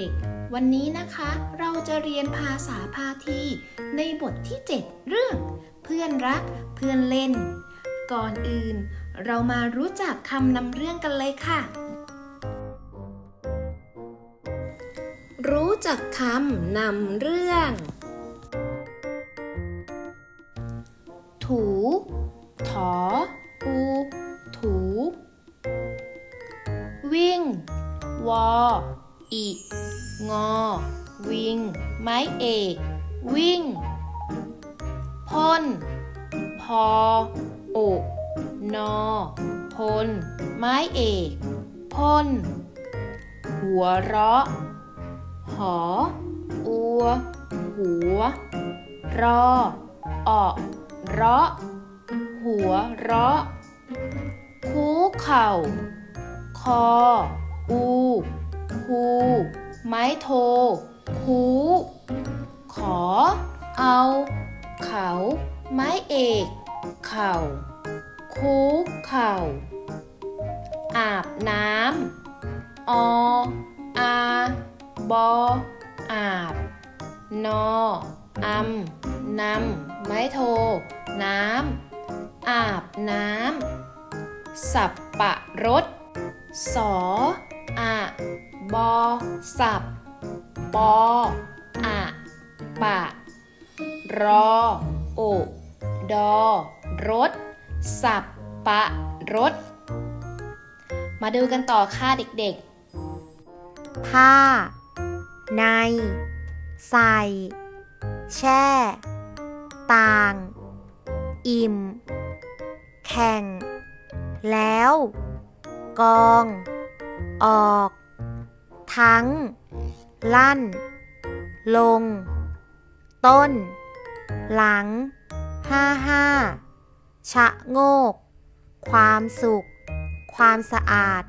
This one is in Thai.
ด็กๆ วันนี้นะคะเราจะเรียนภาษาพาทีในบทที่ 7 เรื่อง เพื่อนรักเพื่อนเล่น ก่อนอื่น เรามารู้จักคำนำเรื่องกันเลยค่ะ รู้จักคำนำเรื่อง ถู ถอ อู ถู วิ่ง วอ อิงอ วิง ไม้เอก วิ่ง พ่น พออกนอ พล ไม้เอก พ่น หัวเราะ หอ อัว หัว รอออเราะ หัวเราะ คูเข่า คอ อู คูไม้โทคูขอ เอา เขา ไม้เอก เข่า คูเข่า อาบน้ำออา บอ อาบ นออำนำไม้โท น้ำ อาบน้ำ สับปะรด สออะ บอสับปออะปะ รอ โอ ดอ รถ สับปะรดมาดูกันต่อค่ะเด็กๆ ผ้า ใน ใส่ แช่ ต่าง อิ่ม แข่ง แล้ว กอง ออก ทั้ง ลั่น ลง ต้น หลัง ห้าห้า ชะโงก ความสุข ความสะอาด